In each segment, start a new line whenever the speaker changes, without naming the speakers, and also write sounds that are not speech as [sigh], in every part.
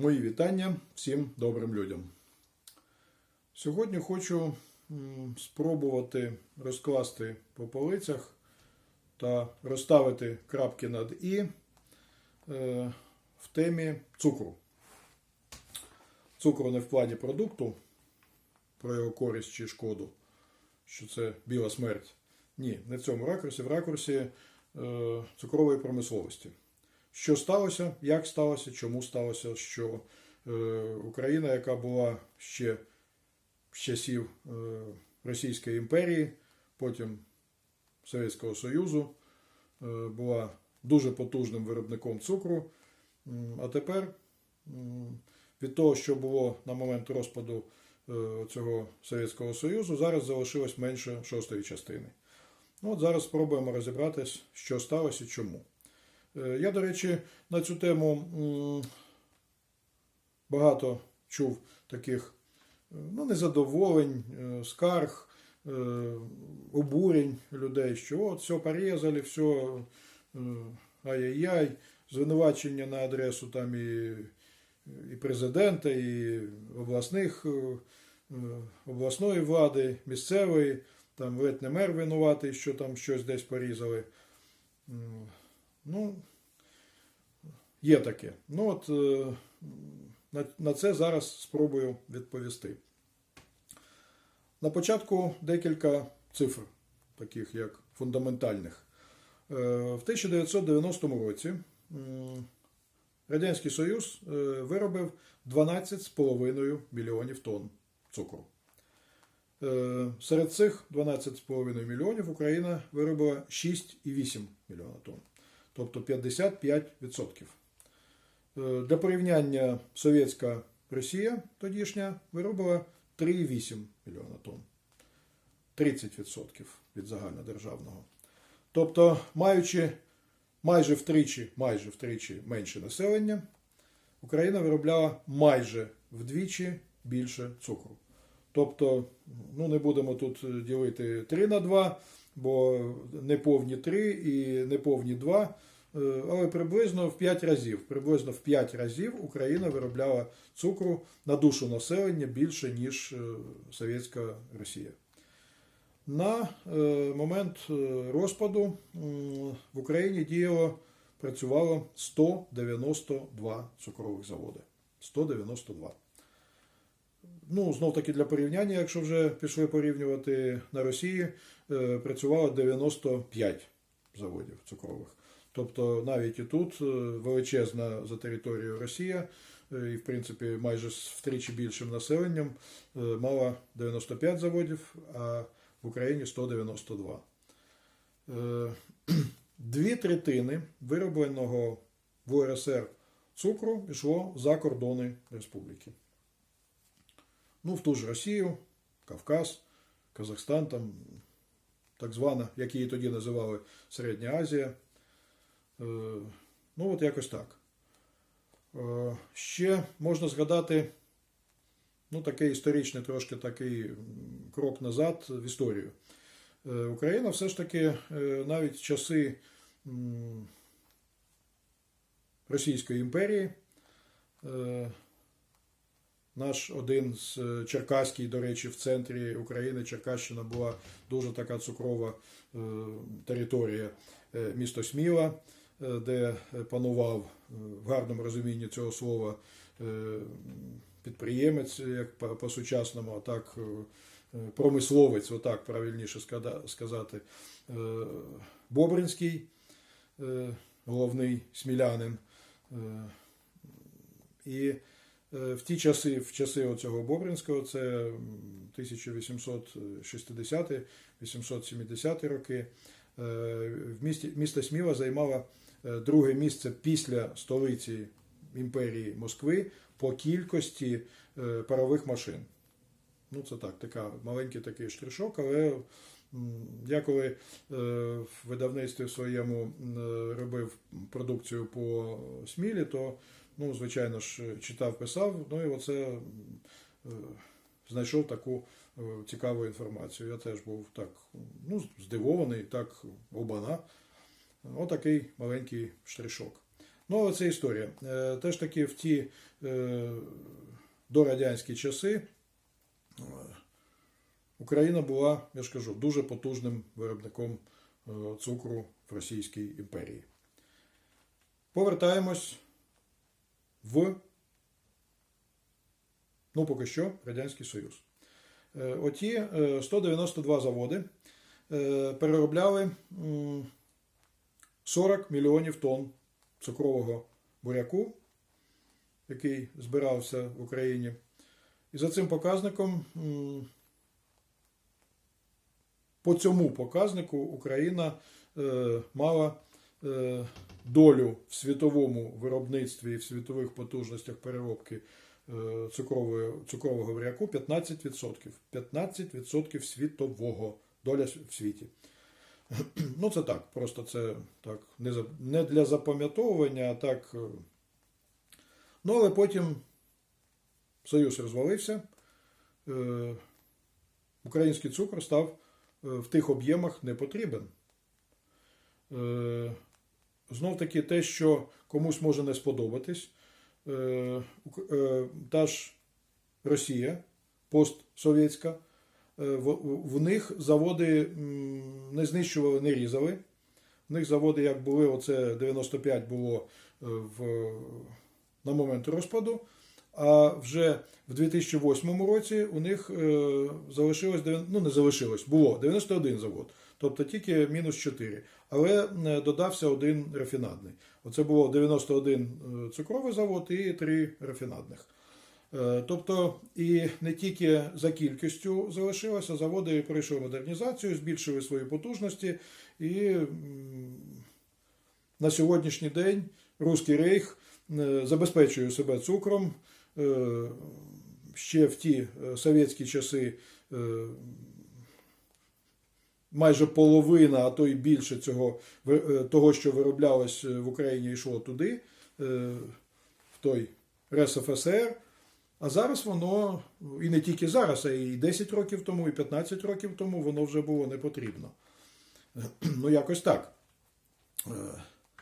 Мої вітання всім добрим людям. Сьогодні хочу спробувати розкласти по полицях та розставити крапки над І е, в темі цукру. Цукру не в плані продукту, про його користь чи шкоду, що це біла смерть. Ні, не в цьому ракурсі, в ракурсі е, цукрової промисловості. Що сталося, як сталося, чому сталося, що е, Україна, яка була ще з часів е, Російської імперії, потім Совєтського Союзу, е, була дуже потужним виробником цукру. А тепер від того, що було на момент розпаду цього Совєтського Союзу, зараз залишилось менше шостої частини. Ну, от зараз спробуємо розібратись, що сталося і чому. Е, Я, до речі, на цю тему багато чув таких е, ну, незадоволень, е, скарг, обурень людей, що от все порізали, все ай-яй-яй, звинувачення на адресу там і, і президента, і обласних, обласної влади, місцевої, там ледь не мер винуватий, що там щось десь порізали. Ну, є таке. Ну от е, на, це зараз спробую відповісти. На початку декілька цифр, таких як фундаментальних. Е, В 1990 році Радянський Союз е, виробив 12,5 мільйонів тонн цукру. Серед цих 12,5 мільйонів Україна виробила 6,8 мільйона тонн, тобто 55%. Е, Для порівняння совєтська Росія тодішня виробила 3,8 мільйона тонн. 30% від загальнодержавного. Тобто, маючи майже втричі, майже втричі менше населення, Україна виробляла майже вдвічі більше цукру. Тобто, ну не будемо тут ділити 3 на 2, бо не повні 3 і не повні 2, е, але приблизно в 5 разів. Приблизно в 5 разів Україна виробляла цукру на душу населення більше, ніж е, Совєтська Росія. На е, момент розпаду в Україні діяло, працювало 192 цукрових заводи. 192. Ну, знов таки для порівняння, якщо вже пішли порівнювати на Росії, е, працювало 95 заводів цукрових. Тобто навіть і тут е, величезна за територією Росія, е, і в принципі майже втричі більшим населенням, мала 95 заводів, а в Україні 192. Е, [clears throat] Дві третини виробленого в УРСР цукру йшло за кордони республіки. Ну, в ту ж Росію, Кавказ, Казахстан, там так звана, як її тоді називали Середня Азія. Е, Ну, от якось так. Е, Ще можна згадати ну, такий історичний трошки такий крок назад в історію. Е, Україна все ж таки навіть часи Російської імперії. Наш один з е, Черкаський, до речі, в центрі України Черкащина була дуже така цукрова е, територія, е, місто Сміла, де панував в гарному розумінні цього слова підприємець, як по- по-сучасному, а так промисловець, отак правильніше сказати, Бобринський, головний смілянин. І В ті часи, в часи оцього Бобринського, це 1860-870 роки, е, в місті, місто Сміла займало е, друге місце після столиці імперії Москви по кількості е, парових машин. Ну, це так, така, маленький такий штришок, але я коли е, в видавництві своєму е, робив продукцію по Смілі, то ну, звичайно ж, читав, писав, ну і оце е, знайшов таку е, цікаву інформацію. Я теж був так ну, здивований, так обана. Отакий маленький штришок. Ну, це історія. Е, Теж таки в ті е, дорадянські часи е, Україна була, я ж кажу, дуже потужним виробником е, цукру в Російській імперії. Повертаємось в, ну, поки що, Радянський Союз. Е, Оті е, 192 заводи е, переробляли 40 мільйонів тонн цукрового буряку, який збирався в Україні. І за цим показником, по цьому показнику Україна е, мала е, долю в світовому виробництві і в світових потужностях переробки е, цукрової, цукрового буряку 15%. 15% світового доля в світі. [clears throat] Ну, це так, просто це так, не, для запам'ятовування, а так. е. Ну, але потім Союз розвалився, е, український цукор став в тих об'ємах не потрібен. Е, Знов таки те, що комусь може не сподобатись, е, е, та ж Росія, постсовєтська, е, в, них заводи не знищували, не різали. В них заводи, як були, оце 95 було в, на момент розпаду. А вже в 2008 році у них залишилось, ну не залишилось, було 91 завод, тобто тільки мінус 4. Але е, додався один рафінадний. Оце було 91 е, цукровий завод і 3 рафінадних. Е, Тобто і не тільки за кількістю залишилося, заводи пройшли модернізацію, збільшили свої потужності, і на сьогоднішній день Руський Рейх забезпечує себе цукром. Ще в ті совєтські часи майже половина, а то й більше цього е, того, що вироблялось е, в Україні, йшло туди, е, в той РСФСР. А зараз воно, і не тільки зараз, а і 10 років тому, і 15 років тому воно вже було не потрібно. [clears throat] Ну, якось так.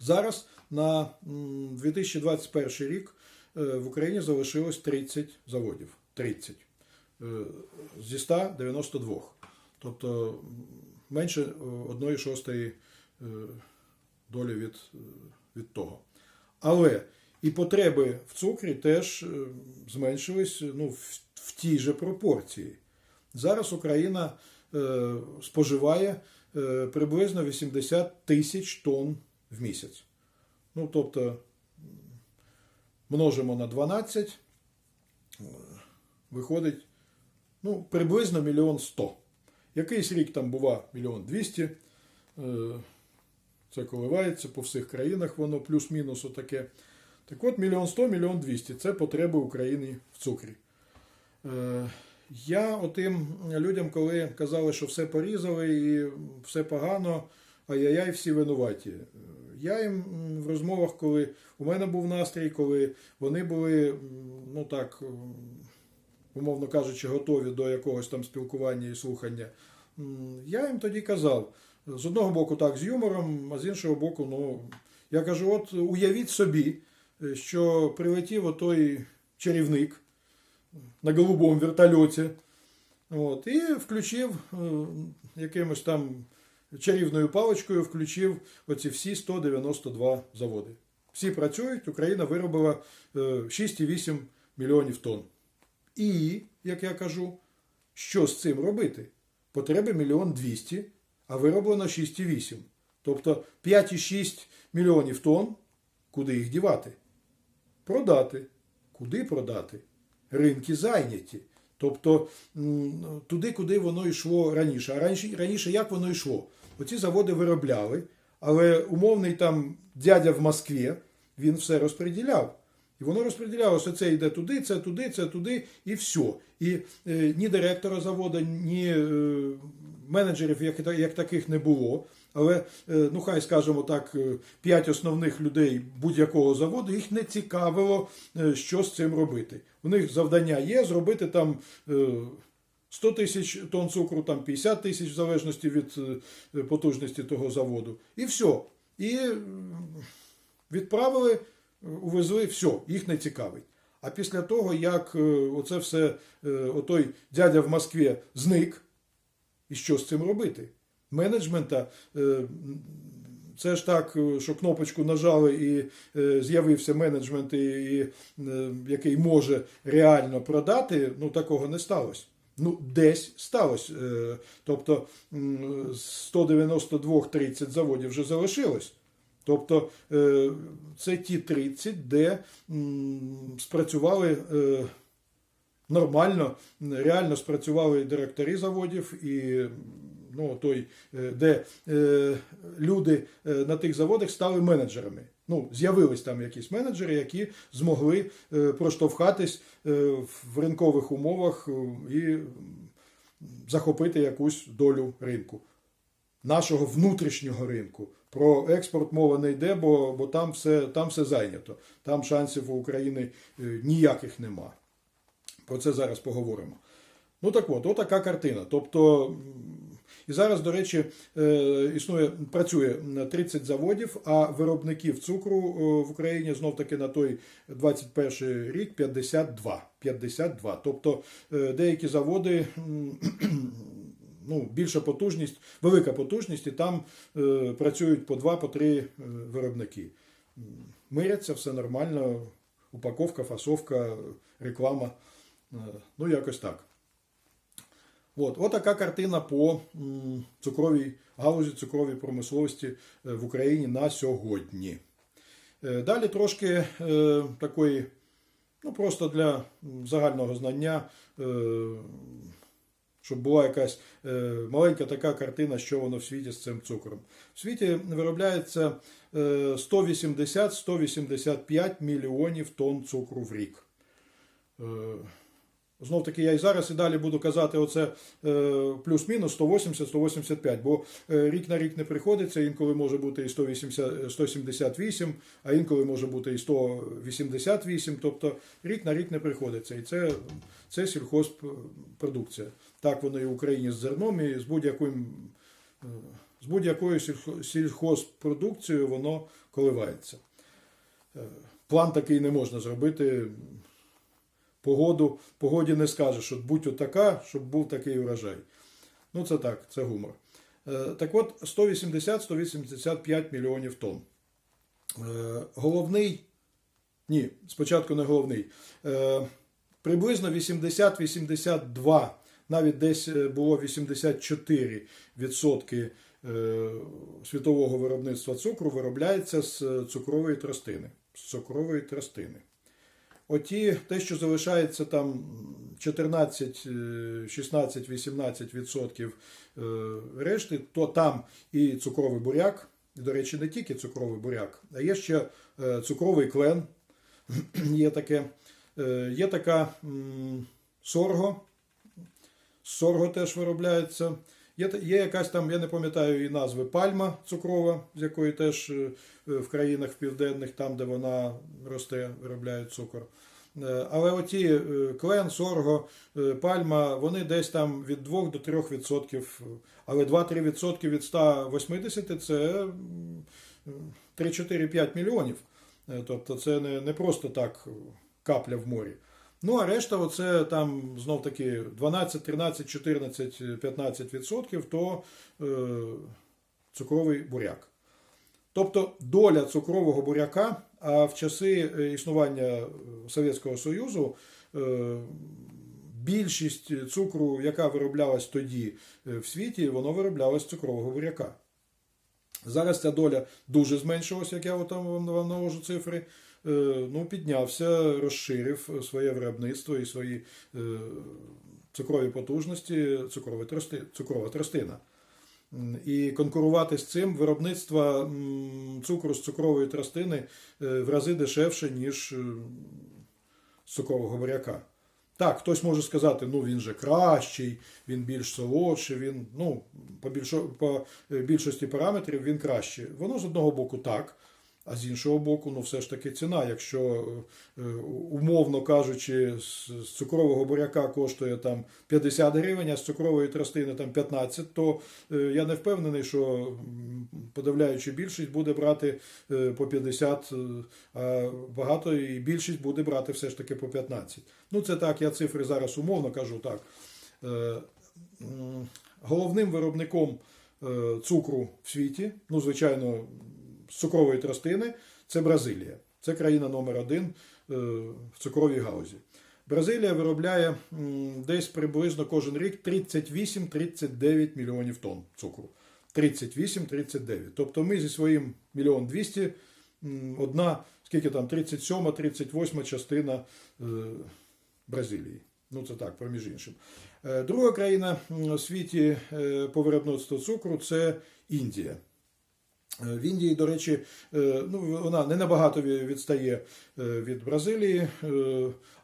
Зараз на 2021 рік в Україні залишилось 30 заводів. 30 е, зі 192. Тобто менше е, 1 шостої е, долі від, е, від того. Але і потреби в цукрі теж е, зменшились ну, в, в тій же пропорції. Зараз Україна е, споживає е, приблизно 80 тисяч тонн в місяць. Ну, тобто, множимо на 12, е, виходить ну, приблизно мільйон сто. Якийсь рік там бува мільйон двісті. Е, Це коливається по всіх країнах, воно плюс-мінус отаке. Так от, мільйон сто, мільйон двісті це потреби України в цукрі. Е, Я отим людям, коли казали, що все порізали і все погано, ай-яй-яй, всі винуваті. Я їм в розмовах, коли у мене був настрій, коли вони були, ну так, умовно кажучи, готові до якогось там спілкування і слухання, я їм тоді казав, з одного боку, так, з юмором, а з іншого боку, ну, я кажу: от уявіть собі, е, що прилетів отой чарівник на голубому вертольоті, от, і включив е, якимось там чарівною паличкою, включив оці всі 192 заводи. Всі працюють, Україна виробила е, 6,8 мільйонів тонн. І, як я кажу, що з цим робити? Потреби мільйон 200, а вироблено 6,8. Тобто 5,6 мільйонів тонн, куди їх дівати? Продати. Куди продати? Ринки зайняті. Тобто туди, куди воно йшло раніше. А раніше, раніше як воно йшло? Оці заводи виробляли, але умовний там дядя в Москві, він все розподіляв. І воно розподілялося, це йде туди, це туди, це туди, і все. І е, ні директора заводу, ні е, менеджерів як, як таких не було. Але, е, ну хай скажемо так, е, п'ять основних людей будь-якого заводу їх не цікавило, е, що з цим робити. У них завдання є зробити там. е, 100 тисяч тонн цукру, там 50 тисяч в залежності від е, потужності того заводу. І все. І Відправили, увезли, все, їх не цікавить. А після того, як е, оце все, е, отой дядя в Москві зник, і що з цим робити? Менеджмента, е, це ж так, е, що кнопочку нажали і е, з'явився менеджмент, е, який може реально продати, ну такого не сталося. Ну, десь сталося. Е, Тобто м, 192 30 заводів вже залишилось. Тобто е, це ті 30, де спрацювали е, нормально, реально спрацювали директори заводів і ну, той, е, де люди на тих заводах стали менеджерами. Ну, з'явились там якісь менеджери, які змогли проштовхатись в ринкових умовах і захопити якусь долю ринку нашого внутрішнього ринку. Про експорт мова не йде, бо, бо там, все, там все зайнято. Там шансів у України е, ніяких нема. Про це зараз поговоримо. Ну так от, отака картина. Тобто, і зараз, до речі, е, існує, працює 30 заводів, а виробників цукру е, в Україні знов таки на той 21 рік 52. 52. Тобто деякі заводи ну, більша потужність, велика потужність, і там е, працюють по два, по три е, виробники. Миряться, все нормально, упаковка, фасовка, реклама. Е, ну, якось так. От, от така картина по цукровій галузі цукровій промисловості е, в Україні на сьогодні. Е, Далі трошки е, такої, ну просто для загального знання, е, щоб була якась е, маленька така картина, що воно в світі з цим цукром. В світі виробляється е, 180-185 мільйонів тонн цукру в рік. Е, Знов таки, я і зараз і далі буду казати оце е, плюс-мінус 180-185, бо е, рік на рік не приходиться, інколи може бути і 180, 178, а інколи може бути і 188, тобто рік на рік не приходиться. І це, це сільхозпродукція. Так воно і в Україні з зерном, і з будь-яким е, з будь-якою сільхозпродукцією воно коливається. Е, План такий не можна зробити погоду, погоді не скажеш, що будь отака, щоб був такий урожай. Ну, це так, це гумор. Е, Так от, 180-185 мільйонів тонн. Головний, ні, спочатку не головний. Приблизно 80-82, навіть десь е, було 84 відсотки е, світового виробництва цукру виробляється з е, цукрової тростини. З цукрової тростини. Оті, те, що залишається там 14, е, 16, 18 відсотків е, решти, то там і цукровий буряк, до речі, не тільки цукровий буряк, а є ще цукровий клен, [clears throat] є таке, є така м, сорго, теж виробляється. Є, є якась там, я не пам'ятаю її назви, пальма цукрова, з якої теж е, е, в країнах південних, там, де вона росте, виробляють цукор. Е, Але оті клен, сорго, пальма, вони десь там від 2 до 3 відсотків. Але 2-3 відсотки від 180 це 3-4-5 мільйонів. Тобто це не, не просто так капля в морі. Ну, а решта, оце там знов таки 12, 13, 14, 15 відсотків, то е, цукровий буряк. Тобто доля цукрового буряка, а в часи е, існування е, Совєтського Союзу е, більшість цукру, яка вироблялась тоді е, в світі, воно вироблялось з цукрового буряка. Зараз ця доля дуже зменшилась, як я там вам навожу цифри. Е, Ну, піднявся, розширив своє виробництво і свої е, цукрові потужності, цукрова тростина. І конкурувати з цим виробництво цукру з цукрової тростини е, в рази дешевше, ніж з цукрового буряка. Так, хтось може сказати, ну він же кращий, він більш солодший, він ну, по, е, більшості параметрів він кращий. Воно з одного боку так. А з іншого боку, ну все ж таки ціна. Якщо е, умовно кажучи, з цукрового буряка коштує там 50 гривень, а з цукрової тростини там 15, то е, я не впевнений, що м, подавляюча більшість буде брати е, по 50, е, а багато і більшість буде брати все ж таки по 15. Ну це так, я цифри зараз умовно кажу так. Головним виробником цукру в світі, ну, звичайно, цукрової тростини, це Бразилія. Це країна номер один е, в цукровій гаузі. Бразилія виробляє десь приблизно кожен рік 38-39 мільйонів тонн цукру. 38-39. Тобто ми зі своїм мільйон 200, одна, скільки там, 37-38 частина е, Бразилії. Ну, це так, проміж іншим. Е, Друга країна у світі по виробництву цукру це Індія. Е, В Індії, до речі, е, ну, вона не набагато відстає е, від Бразилії,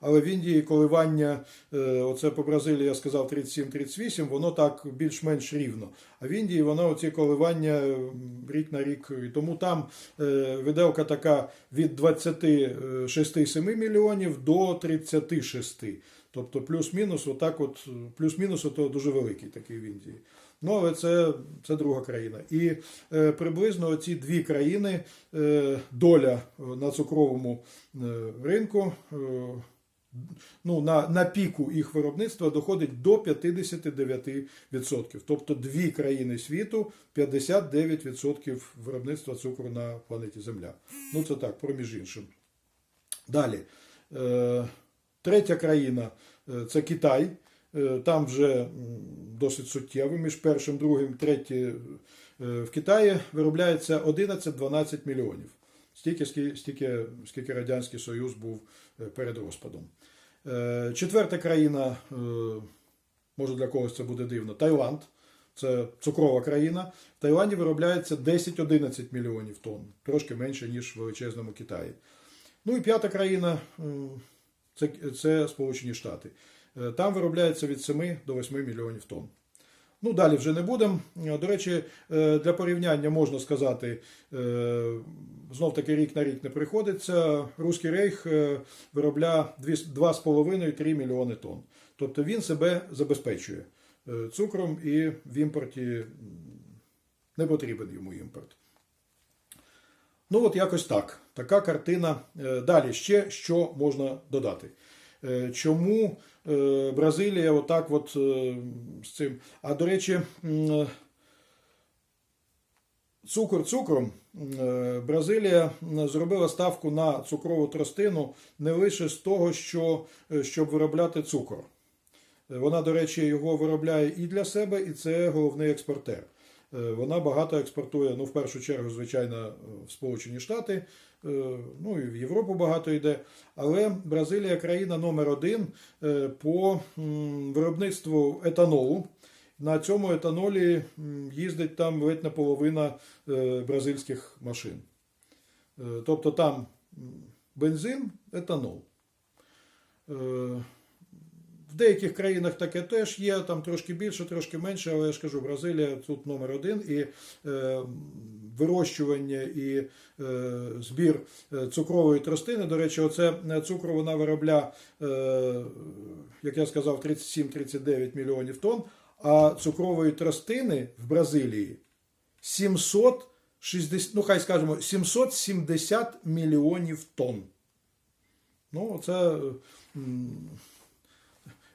але в Індії коливання, оце по Бразилії я сказав 37-38, воно так більш-менш рівно. А в Індії воно оці коливання рік на рік. І тому там виделка така від 26-7 мільйонів до 36. Тобто плюс-мінус, отак от, плюс-мінус, ото дуже великий такий в Індії. Ну, але це, це друга країна. І е, приблизно ці дві країни е, доля е, на цукровому е, ринку. Е, Ну, на, на піку їх виробництва доходить до 59%. Тобто дві країни світу 59% виробництва цукру на планеті Земля. Ну, це так, проміж іншим. Далі. Е, третя країна е, це Китай. Е, Там вже досить суттєво, між першим, другим, третім е, в Китаї виробляється 11-12 мільйонів. Стільки, стільки, скільки Радянський Союз був е, перед розпадом. Четверта країна, може для когось це буде дивно, Таїланд. Це цукрова країна. В Таїланді виробляється 10-11 мільйонів тонн, трошки менше, ніж в величезному Китаї. Ну і п'ята країна це, це Сполучені Штати. Е, Там виробляється від 7 до 8 мільйонів тонн. Ну, далі вже не будемо. Е, До речі, е, для порівняння можна сказати, е, знов таки рік на рік не приходиться. Руський рейх виробляє 2,5-3 мільйони тонн. Тобто він себе забезпечує цукром і в імпорті не потрібен йому імпорт. Ну, от якось так. Така картина. Далі ще що можна додати. Е, Чому е, Бразилія отак от е, з цим. А до речі, цукор цукром. Бразилія зробила ставку на цукрову тростину не лише з того, що, щоб виробляти цукор. Вона, до речі, його виробляє і для себе, і це головний експортер. Вона багато експортує, ну, в першу чергу, звичайно, в Сполучені Штати, ну і в Європу багато йде. Але Бразилія країна номер один е, по виробництву етанолу. На цьому етанолі їздить там ледь на половина бразильських машин. Е, Тобто там бензин, етанол. В деяких країнах таке теж є, там трошки більше, трошки менше, але я ж кажу, Бразилія тут номер один. І е, вирощування і е, збір е, цукрової тростини. До речі, оце е, цукру вона виробляє, е, як я сказав, 37-39 мільйонів тонн, а цукрової тростини в Бразилії 760, ну хай скажемо, 770 мільйонів тонн. Ну, це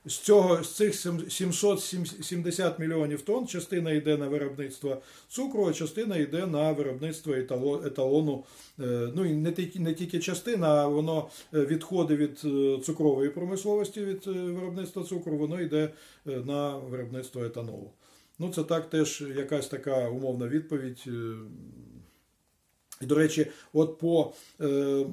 з цього з цих сім- 770 мільйонів тонн частина йде на виробництво цукру, а частина йде на виробництво етало- еталону. Е, Ну і не тільки не тільки частина, а воно е, відходи від е, цукрової промисловості від виробництва цукру, воно йде на виробництво етанолу. Ну, це так теж якась така умовна відповідь. Е, і, до речі, от по, е,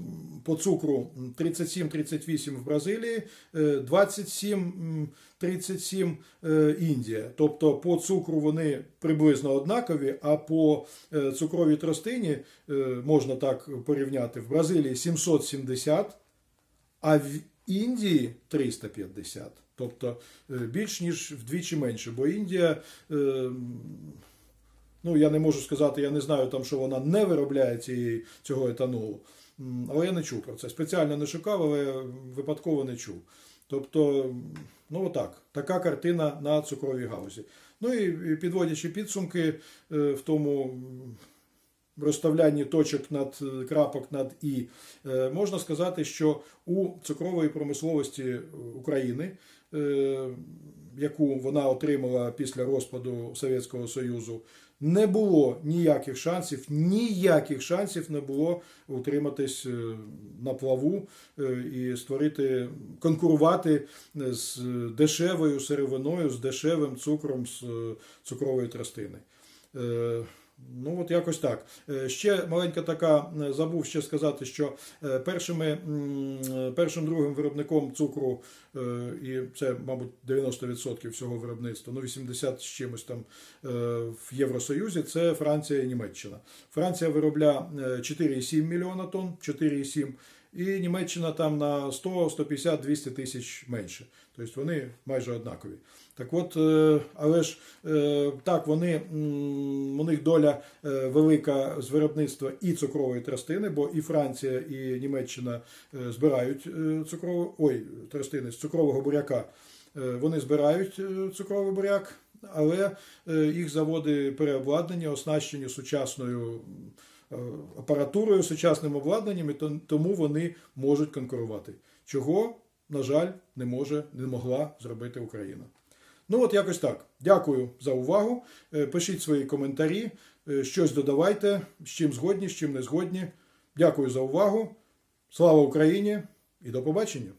по цукру 37-38 в Бразилії, е, 27-37 е, Індія. Тобто по цукру вони приблизно однакові, а по е, цукровій тростині е, можна так порівняти. В Бразилії 770, а в Індії 350. Тобто е, більш ніж вдвічі менше, бо Індія. Ну, я не можу сказати, я не знаю там, що вона не виробляє цієї, цього етанолу. Але я не чув про це. Спеціально не шукав, але випадково не чув. Тобто, ну отак, така картина на цукровій галузі. Ну і підводячи підсумки е, в тому розставлянні точок над е, крапок над і, е, можна сказати, що у цукрової промисловості України, яку вона отримала після розпаду Совєтського Союзу, не було ніяких шансів, ніяких шансів не було утриматись е, на плаву е, і створити, конкурувати з дешевою сировиною, з дешевим цукром з е, цукрової тростини. Ну, от якось так. Е, Ще маленька така, е, забув ще сказати, що е, першими, першим другим виробником цукру, і це, мабуть, 90% всього виробництва, ну 80 з чимось там в Євросоюзі, це Франція і Німеччина. Франція виробляє 4,7 мільйона тонн, 4,7, і Німеччина там на 100, 150, 200 тисяч менше. Тобто вони майже однакові. Так от, е, але ж е, так, вони, у них доля е, велика з виробництва і цукрової тростини, бо і Франція, і Німеччина збирають цукрову, ой, тростини з цукрового буряка. Вони збирають цукровий буряк, але їх заводи переобладнані, оснащені сучасною апаратурою, сучасним обладнанням, і тому вони можуть конкурувати. Чого, на жаль, не може, не могла зробити Україна. Ну, от якось так. Дякую за увагу. Е, Пишіть свої коментарі, е, щось додавайте, з чим згодні, з чим не згодні. Дякую за увагу. Слава Україні і до побачення!